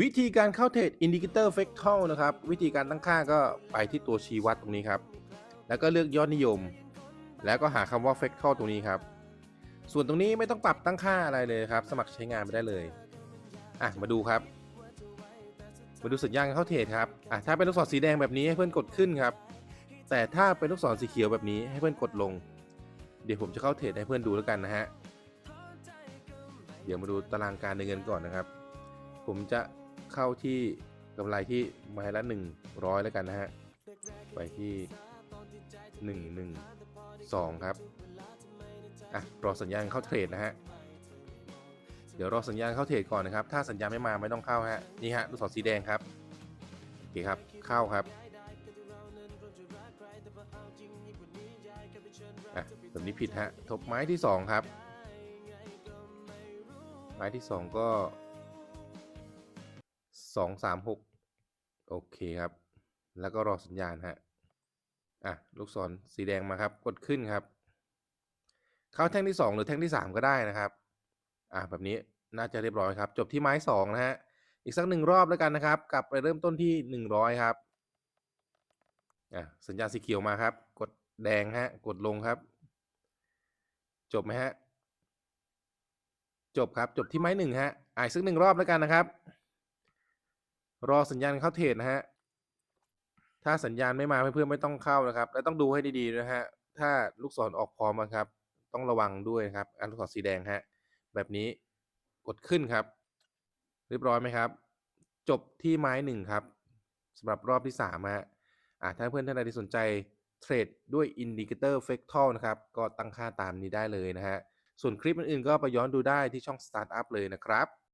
วิธีการเข้าเทรดอินดิเคเตอร์เฟกท l นะครับ วิธีการตั้งค่าก็ไปที่ตัวชี้วัดตรงนี้ครับ แล้วก็เลือกยอดนิยม แล้วก็หาคำว่าเฟกท l ตรงนี้ครับ ส่วนตรงนี้ไม่ต้องปรับตั้งค่าอะไรเลยครับ สมัครใช้งานไปได้เลยอะมาดูครับ มาดูสัญญาณเข้าเทรดครับอะถ้าเป็นลูกศรสีแดงแบบนี้ให้เพื่อนกดขึ้นครับ แต่ถ้าเป็นลูกศรสีเขียวแบบนี้ให้เพื่อนกดลง เดี๋ยวผมจะเข้าเทรดให้เพื่อนดูแล้วกันนะฮะเดี๋ยวมาดูตารางการดินเงินก่อนนะครับ ผมจะ เข้าที่กำไรที่ไม้ละ 100 แล้วกันนะฮะ ไปที่ 112 ครับอะรอสัญญาณเข้าเทรดนะฮะ เดี๋ยวรอสัญญาณเข้าเทรดก่อนนะครับ ถ้าสัญญาณไม่มาไม่ต้องเข้าฮะ นี่ฮะลูกศรสีแดงครับ โอเคครับ เข้าครับอะแบบนี้ผิดฮะ ทบไม้ที่ 2 ครับ ไม้ที่ 2 ก็ 2 3 6โอเคครับ แล้วก็รอสัญญาณฮะอะลูกศรสีแดงมาครับ กดขึ้นครับ เข้าแท่งที่ 2 หรือแท่งที่ 3 ก็ได้นะครับ อะแบบนี้น่าจะเรียบร้อยครับ จบที่ไม้ 2 นะฮะ อีกสักหนึ่งรอบแล้วกันนะครับ กลับไปเริ่มต้นที่ 100 ครับ อะสัญญาณสีเขียวมาครับ กดแดงฮะ กดลงครับ จบไหมฮะ จบครับ จบที่ไม้หนึ่งฮะอะอีกสักหนึ่งรอบแล้วกันนะครับ รอสัญญาณเข้าเทรดนะฮะ ถ้าสัญญาณไม่มาเพื่อนๆไม่ต้องเข้านะครับ และต้องดูให้ดีๆนะฮะ ถ้าลูกศรออกพร้อมนะครับ ต้องระวังด้วยครับ อันลูกศรสีแดงฮะ แบบนี้กดขึ้นครับ เรียบร้อยไหมครับ จบที่ไม้หนึ่งครับสำหรับรอบที่สามฮะอะถ้าเพื่อนท่านใดที่สนใจเทรดด้วยอินดิเคเตอร์เฟกท l นะครับ ก็ตั้งค่าตามนี้ได้เลยนะฮะ ส่วนคลิปอื่นๆก็ไปย้อนดูได้ที่ช่อง Startup เลยนะครับ